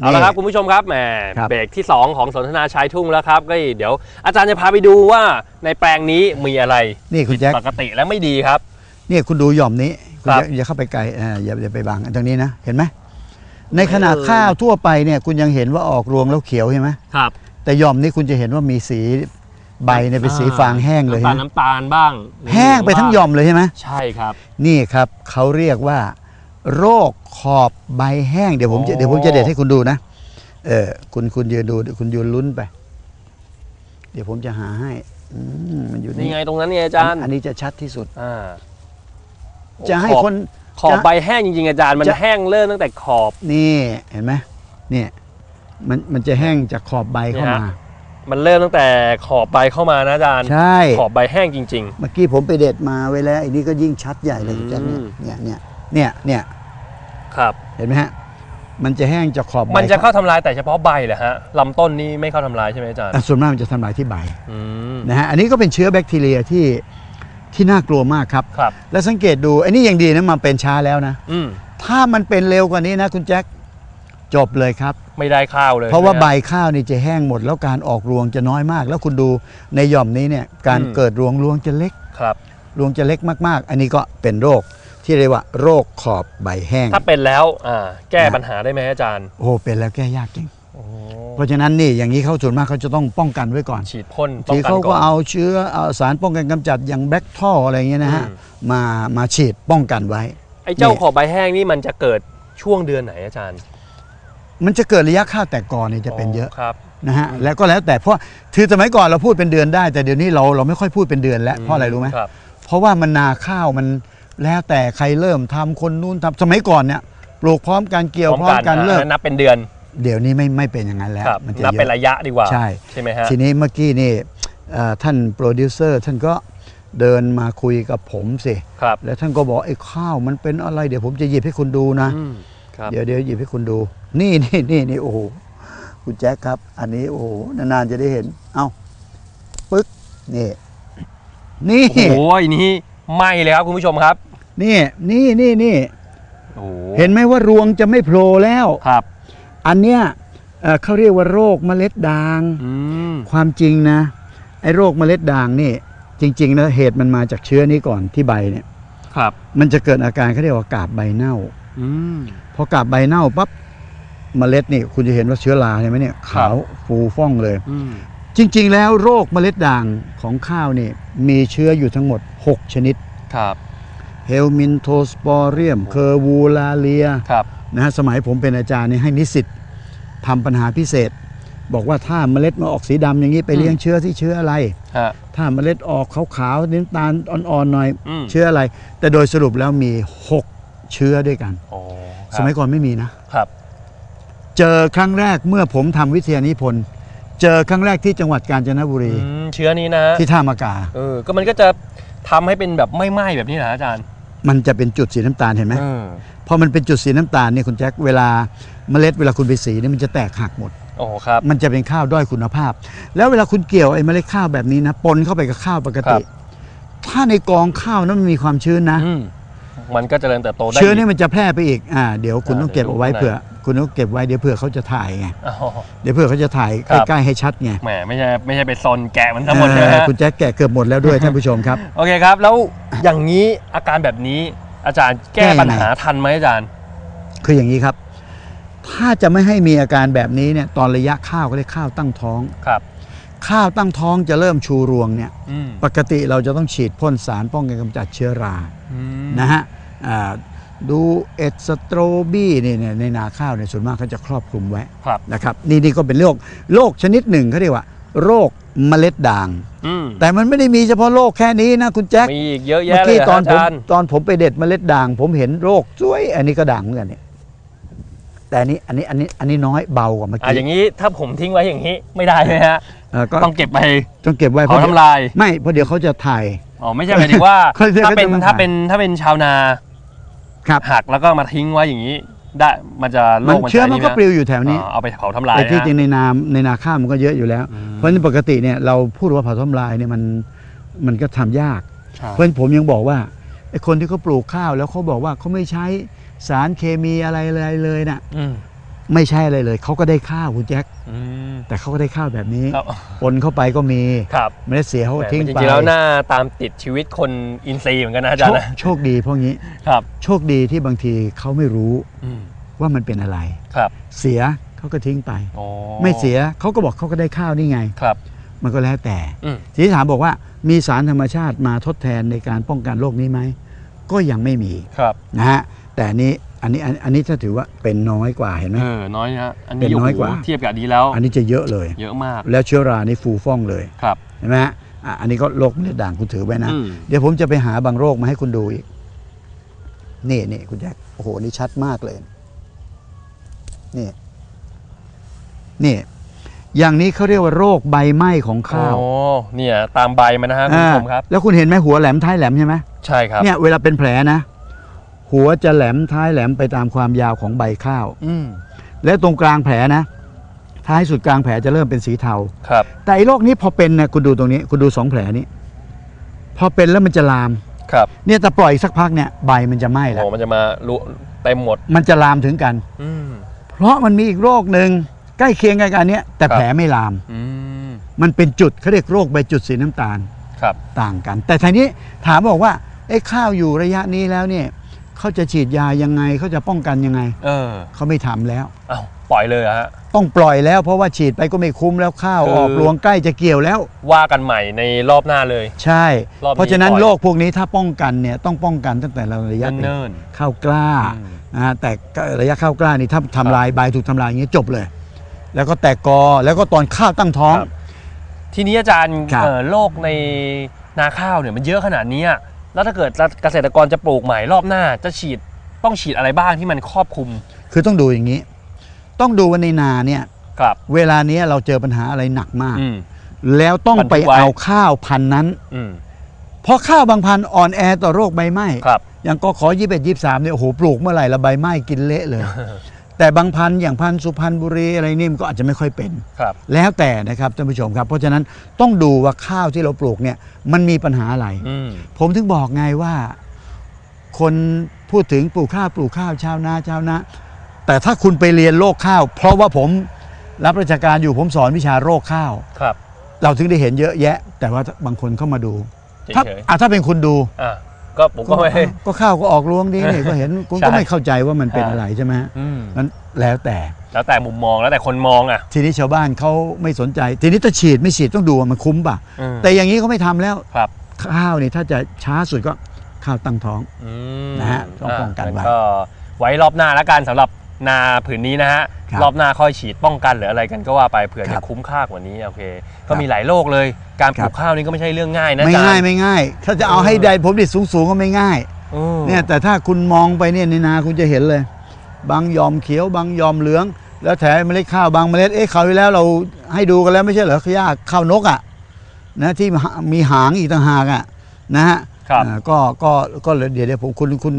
เอาละครับคุณผู้ชมครับแหมครับเบรกที่ 2 ของสนทนาชายทุ่งแล้วครับก็เดี๋ยวอาจารย์จะพาไปดูว่าในแปลงนี้มีอะไรนี่คุณแจ็คปกติและไม่ดีครับเนี่ยคุณดูหย่อมนี้คุณครับอย่าอย่าเข้าไปไกลอ่าอย่าอย่าไปบังตรงนี้นะเห็นไหมในขนาดเออข้าวทั่วไปเนี่ยคุณยังเห็นว่าออกรวงแล้วเขียวใช่ไหมครับ แต่หย่อมนี้คุณจะเห็นว่ามีสีใบเนี่ยเป็นสีฟางแห้งเลยน้ำตาลนะน้ำตาลบ้าง แห้งไปทั้งหย่อมเลยใช่ไหมใช่ครับ นี่ครับเขาเรียกว่า โรคขอบใบแห้งเดี๋ยวผมจะอ๋อเดี๋ยวผมจะเด็ดให้คุณดูนะเออคุณคุณยืนดูคุณยืนลุ้นไป เดี๋ยวผมจะหาให้อืมมันอยู่นี่นี่ไงตรงนั้นเนี่ยอาจารย์ อันนี้จะชัดที่สุดอ่าจะให้ขอบคนขอบจะใบแห้งจริงๆอาจารย์มันจะแห้งเริ่มตั้งแต่ขอบนี่เห็นไหมเนี่ยมันมันจะแห้งจากขอบใบเข้าเนี่ยมาฮะมันเริ่มตั้งแต่ขอบใบเข้ามานะอาจารย์ใช่ขอบใบแห้งจริงเมื่อกี้ผมไปเด็ดมาไว้แล้วอันนี้ก็ยิ่งชัดใหญ่เลยอืมคุณแจ๊คเนี่ยเนี่ยเนี่ยเนี่ยๆ ครับเห็นไหมฮะมันจะแห้งจากขอบใบมันจะเข้าทำลายแต่เฉพาะใบเหรอฮะลำต้นนี่ไม่เข้าทำลายใช่ไหมอาจารย์อะส่วนมากมันจะทำลายที่ใบอืมนะฮะอันนี้ก็เป็นเชื้อแบคทีเรียที่ที่น่ากลัวมากครับครับ แล้วสังเกตดูไอ้นี่ยังดีนะมาเป็นช้าแล้วนะอืมถ้ามันเป็นเร็วกว่านี้นะคุณแจ็คจบเลยครับ ไม่ได้ข้าวเลย เพราะว่าช่ใบไหมฮข้าวนี่จะแห้งหมด แล้วการออกรวงจะน้อยมาก แล้วคุณดูในหย่อมนี้เนี่ยการอืมเกิดรวงรวงจะเล็กครับรวงจะเล็กมากๆ อันนี้ก็เป็นโรค ที่เรียกว่าโรคขอบใบแห้ง ถ้าเป็นแล้วอ่าแก้นะปัญหาได้ไหมอาจารย์โอ้โหเป็นแล้วแก้ยากจริงโอ้เพราะฉะนั้นนี่อย่างนี้เขาส่วนมากเขาจะต้องป้องกันไว้ก่อนฉีดพ่นป้องทีกันเขาก่ก็อน เอาเชื้อเอาสารป้องกันกำจัดอย่างแบคทออะไรอย่างเงี้ยนะฮะอืม มามาฉีดป้องกันไว้ ไอ้เจ้านี่ขอบใบแห้งนี่มันจะเกิดช่วงเดือนไหนอาจารย์มันจะเกิดระยะข้าวแตกกอเนี่ยจะเป็นเยอะครับ นะฮะแล้วก็แล้วแต่เพราะคือสมัยก่อนเราพูดเป็นเดือนได้ แต่เดี๋ยวนี้เราเราไม่ค่อยพูดเป็นเดือนแล้วเพราะอะไรรู้ไหม ครับ เพราะว่ามันนาข้าวมัน แล้วแต่ใครเริ่มทำคนนู้นทำสมัยก่อนเนี่ยปลูกพร้อมกันเกี่ยวพร้อมกันอ่าเลิก นับเป็นเดือนเดี๋ยวนี้ไม่ไม่เป็นอย่างนั้นแล้วครับมันจะนับเยเป็นอะ ระยะดีกว่าใช่ ใช่ไหมฮะ ทีนี้เมื่อกี้นี่เอ่อท่านโปรดิวเซอร์ท่านก็เดินมาคุยกับผมสิ ครับแล้วท่านก็บอกไอ้ข้าวมันเป็นอะไร เดี๋ยวผมจะหยิบให้คุณดูนะ อืมครับ เดี๋ยวเดี๋ยวหยิบให้คุณดู นี่นี่นี่นี่โอ้โหคุณแจ็คครับ อันนี้โอ้โหนานๆจะได้เห็น เอาปึ๊กนี่นี่ โอ้โหอันนี้ไหมเลยครับคุณผู้ชมครับ นี่นี่นี่นี่โอ้โหเห็นไหมว่ารวงจะไม่โผล่แล้ว ครับอันเนี้ยเอ่อเขาเรียกว่าโรคเมล็ดด่าง อืมความจริงนะ ไอ้โรคเมล็ดด่างนี่จริงๆนะเหตุมันมาจากเชื้อนี้ก่อนที่ใบเนี่ย ครับมันจะเกิดอาการเขาเรียกว่ากาบใบเน่า อืม พอกาบใบเน่าปั๊บเมล็ดนี่คุณจะเห็นว่าเชื้อราเห็นไหมเนี่ยขาวฟูฟ่องเลย อืมจริง ๆ แล้วโรคเมล็ดด่างของข้าวนี่มีเชื้ออยู่ทั้งหมด 6 ชนิด ครับ เฮลมินโทสปอเรียม เคอร์วูลาเลียครับ นะฮะสมัยผมเป็นอาจารย์นี่ให้นิสิตทำปัญหาพิเศษ บอกว่าถ้าเมล็ดมาออกสีดำอย่างนี้ไปเลี้ยงเชื้อที่เชื้ออะไร ฮะ ถ้าเมล็ดออกขาวๆน้ำตาลอ่อนๆหน่อย อืม เชื้ออะไร แต่โดยสรุปแล้วมี 6 เชื้อด้วยกัน โอ้สมัยก่อนไม่มีนะ ครับ เจอครั้งแรกเมื่อผมทำวิทยานิพนธ์เจอครั้งแรกที่จังหวัดกาญจนบุรีอืมเชื้อนี้นะที่ท่ามากา เออก็มันก็จะทำให้เป็นแบบไม่ไหม้แบบนี้นะอาจารย์ มันจะเป็นจุดสีน้ำตาลเห็นไหมเออพอมันเป็นจุดสีน้ำตาลเนี่ยคุณแจ็คเวลาเมล็ดเวลาคุณไปสีเนี่ยมันจะแตกหักหมดโอ้ครับ มันจะเป็นข้าวด้อยคุณภาพ แล้วเวลาคุณเกี่ยวไอ้เมล็ดข้าวแบบนี้นะปนเข้าไปกับข้าวปกติ ถ้าในกองข้าวนั้นมันมีความชื้นนะ อืม มันก็เจริญเติบโตได้เชื้อนี่มันจะแพร่ไปอีกอ่าเดี๋ยวคุณอ่าต้องเก็บเอาไว้เดี๋ยวดูเผื่อ คุณต้องเก็บไว้เดี๋ยวเผื่อเขาจะถ่ายไงอ๋อเดี๋ยวเผื่อเขาจะถ่ายครับใกล้ๆให้ชัดไงแหมไม่ใช่ไม่ใช่ไปซนแกะมันทั้งหมดเลยเออฮะคุณแจ็คแกะเกือบหมดแล้วด้วยท่านผู้ชมครับโอเคครับ แล้วอย่างนี้อาการแบบนี้อาจารย์แก้แก้ยังไงปัญหาทันไหมอาจารย์ คืออย่างนี้ครับ ถ้าจะไม่ให้มีอาการแบบนี้เนี่ยตอนระยะข้าวก็เรียกข้าวตั้งท้องครับ ข้าวตั้งท้องจะเริ่มชูรวงเนี่ยอืมปกติเราจะต้องฉีดพ่นสารป้องกันกำจัดเชื้อราอืมนะฮะอ่าดูเอสโตรบี้เนี่ยเนี่ยในนาข้าวเนี่ยส่วนมากเขาจะครอบคลุมไว้ครับนะครับนี่นี่ก็เป็นโรคโรคชนิดหนึ่งเขาเรียกว่า โรคเมล็ดด่างอืมแต่มันไม่ได้มีเฉพาะโรคแค่นี้นะคุณแจ็คมีอีกเยอะเมื่แยะอเลยกี้เหรอตอนอาผมจารย์ตอนผมไปเด็ดเมล็ดด่าง ผมเห็นโรคสวย อันนี้ก็ด่างเหมือนกันเนี่ย แต่อันนี้อันนี้อันนี้อันนี้น้อยเบากว่าเมื่ออะอกี้ย่างนี้ถ้าผมทิ้งไว้อย่างนี้ไม่ได้ไหมฮะเออก็ต้องเก็บไปต้องเก็บไว้เพเผาราะเดี๋ยวทำลายไม่เพราะเดี๋ยวเขาจะถ่าย อ๋อไม่ใช่หมายถึงว่า เขาจะถ้าเป็นเขาจะมาถ้าเป็นถ้าเป็นชาวนาครับ หักแล้วก็มาทิ้งไว้อย่างนี้ ได้มันจะโรมันคมันเชื้อจะมันนี่ก็นะปลิวอยู่แถวนี้ อ๋อเอาไปเผาทำลายแต่ที่จริงนะในนาในนาข้าวมันก็เยอะอยู่แล้วอืมเพราะฉะนั้นปกติเนี่ยเราพูดว่าเผาทำลายเนี่ยมันมันก็ทำยากใช่เพราะฉะนั้นผมยังบอกว่า ไอ้คนที่เขาปลูกข้าวแล้วเขาบอกว่าเขาไม่ใช้สารเคมีอะไรเลยเลยน่ะอืมไม่ใช่อะไรเลย เขาก็ได้ข้าวคุณแจ็คอืมแต่เขาก็ได้ข้าวแบบนี้ครับปนเข้าไปก็มีครับไม่ได้เสียเขาก็ทิ้งจไปริงๆแล้วหน้าตามติดชีวิตคนอินทรีย์เหมือนกันนะอาจารย์นะโชคโชคดีเพราะงี้ครับ โชคดีที่บางทีเขาไม่รู้อืมว่ามันเป็นอะไรครับ เสียเขาก็ทิ้งไปโอ้ไม่เสียเขาก็บอกเขาก็ได้ข้าวนี่ไงครับ มันก็แล้วแต่อืมทีนี้ถามบอกว่า มีสารธรรมชาติมาทดแทนในการป้องกันโรคนี้ไหม ก็ยังไม่มีครับนะฮะแต่อันนี้อันนี้อันอันนี้ถ้าถือว่าเป็นน้อยกว่าเห็นไหมเออน้อยนะฮะอันเป็นี้นน้อยโโหกว่าเทียบกับอันนี้แล้ว อันนี้จะเยอะเลย เยอะมาก แล้วเชื้อรานี่ฟูฟ่องเลยครับเห็นไหมฮะอะอันนี้ก็โรคเลือดด่างคุณถือไว้นะ อืม เดี๋ยวผมจะไปหาบางโรคมาให้คุณดูอีก นี่นี่คุณแจ็คโอ้โห นี่ชัดมากเลย นี่ นี่ อย่างนี้เขาเรียกว่าโรคใบไหม้ของข้าวโอ้เนี่ยตามใบมันนะฮะคุณผู้ชมครับอ่าแล้วคุณเห็นไหมหัวแหลมท้ายแหลมใช่ไหมใช่ครับเนี่ยเวลาเป็นแผลนะ หัวจะแหลมท้ายแหลมไปตามความยาวของใบข้าวอืมและตรงกลางแผลนะ ท้ายสุดกลางแผลจะเริ่มเป็นสีเทาครับ แต่ไอ้โรคนี้พอเป็นเนี่ยคุณดูตรงนี้ คุณดูสองแผลนี้ พอเป็นแล้วมันจะลามครับ เนี่ยแต่ปล่อยอีกสักพักเนี่ยใบมันจะไหม้แล้วโอ้มันจะมาลุเต็มหมด มันจะลามถึงกันอืมเพราะมันมีอีกโรคหนึ่ง ใกล้เคียงกันกับอันเนี้ยแต่ครับแผลไม่ลาม อืมมันเป็นจุดเขาเรียกโรคใบจุดสีน้ำตาลครับ ต่างกัน แต่ทีนี้ถามบอกว่าไอ้ข้าวอยู่ระยะนี้แล้วเนี่ยเขาจะฉีดยายังไงเขาจะป้องกันยังไงเออเขาไม่ทำแล้ว เอ้าปล่อยเลยเหรอฮะ ต้องปล่อยแล้วเพราะว่าฉีดไปก็ไม่คุ้มแล้วข้าวคือออกรวงใกล้จะเกี่ยวแล้ว ว่ากันใหม่ในรอบหน้าเลย ใช่ รอบนี้เพราะฉะนั้นปล่อย โรคพวกนี้ถ้าป้องกันเนี่ยต้องป้องกันตั้งแต่ระยะเนิ่น ข้าวกล้าๆอืมนะฮะแต่ระยะข้าวกล้านี่ถ้าทำลายใบถูกทำลายอย่างนี้จบเลย แล้วก็แตกกอแล้วก็ตอนข้าวตั้งท้อง ครับ ทีนี้อาจารย์ครับ เอ่อโรคในนาข้าวเนี่ยมันเยอะขนาดนี้อะแล้วถ้าเกิดเกษตรกรจะปลูกใหม่รอบหน้า จะฉีดต้องฉีดอะไรบ้างที่มันครอบคลุมคือต้องดูอย่างนี้ ต้องดูว่าในนาเนี่ยครับ เวลานี้เราเจอปัญหาอะไรหนักมาก อืม แล้วต้องบันทึกไปไว้ เอาข้าวพันธุ์นั้น อืมเพราะข้าวบางพันธุ์อ่อนแอต่อโรคใบไหม้ ครับ อย่างกขอยี่สิบเอ็ดยี่สามเนี่ยโอ้โหปลูกเมื่อไหร่ละใบไหม้กินเละเลย แต่บางพันธุ์อย่างพันธุ์สุพรรณบุรีอะไรนี่มันก็อาจจะไม่ค่อยเป็น ครับ แล้วแต่นะครับท่านผู้ชมครับ เพราะฉะนั้นต้องดูว่าข้าวที่เราปลูกเนี่ยมันมีปัญหาอะไร อืม ผมถึงบอกไงว่า คนพูดถึงปลูกข้าวปลูกข้าวชาวนาชาวนาแต่ถ้าคุณไปเรียนโรคข้าว เพราะว่าผมรับราชการอยู่ผมสอนวิชาโรคข้าว ครับ เราถึงได้เห็นเยอะแยะ แต่ว่าบางคนเข้ามาดูเฉถ้ายอะถ้าเป็นคุณดูๆอะ ก็ผมก็ไม่ ก็ข้าวก็ออกรวงดีนี่ก็เห็นคุณใช่ก็ไม่เข้าใจว่ามันเป็นใช่อะไรใช่ไหมฮะอืม นั้นแล้วแต่ แล้วแต่มุมมองแล้วแต่คนมองอะ ทีนี้ชาวบ้านเขาไม่สนใจ ทีนี้ถ้าฉีดไม่ฉีดต้องดูว่ามันคุ้มป่ะ อืม แต่อย่างนี้เขาไม่ทำแล้ว ครับข้าวนี่ถ้าจะช้าสุดก็ข้าวตั้งท้องอืมนะฮะต้องป้องกันไว้ ก็ไว้รอบหน้าแล้วกันสำหรับ นาผืนนี้นะฮะครับรอบหน้าค่อยฉีดป้องกันหรืออะไรกันก็ว่าไปเผื่อครัจะบคุ้มค่ากว่านี้โอเค ก็มีหลายโรคเลยการปครัลูบกข้าวนี่ก็ไม่ใช่เรื่องง่ายนะไม่อาจารง่ายย์ ไม่ง่าย ถ้าจะเอาให้ได้ผลผลิตสูงๆก็ไม่ง่าย อืม เนี่ยแต่ถ้าคุณมองไปเนี่ยในนาคุณจะเห็นเลย บางยอมเขียว บางยอมเหลือง แล้วแถมเมล็ดข้าวบางเมล็ดเอ๊ะคราวที่แล้วเราให้ดูกันแล้วไม่ใช่เหรอขยาข้าวนกอะนะที่มีหางอีกต่างหากอะนะฮะครับ อ่าก็ก็ก็เดี๋ยวเดี๋ยวผมคุณคุณ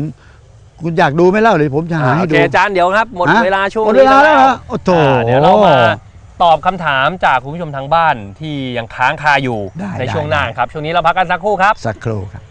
คุณอยากดูไหมเล่าเดี๋ยวผมจะหาอ่าให้โอดู เคอาจารย์เดี๋ยวครับ หมดฮะเวลาช่วงหมดนี้เวลาแล้วเหรอโอ้โถ อ่าเดี๋ยวเรามาตอบคำถามจากคุณผู้ชมทางบ้านที่ยังค้างคาอยู่ได้ในช่วงได้หน้าครับ ช่วงนี้เราพักกันสักครู่ครับ สักครู่ครับ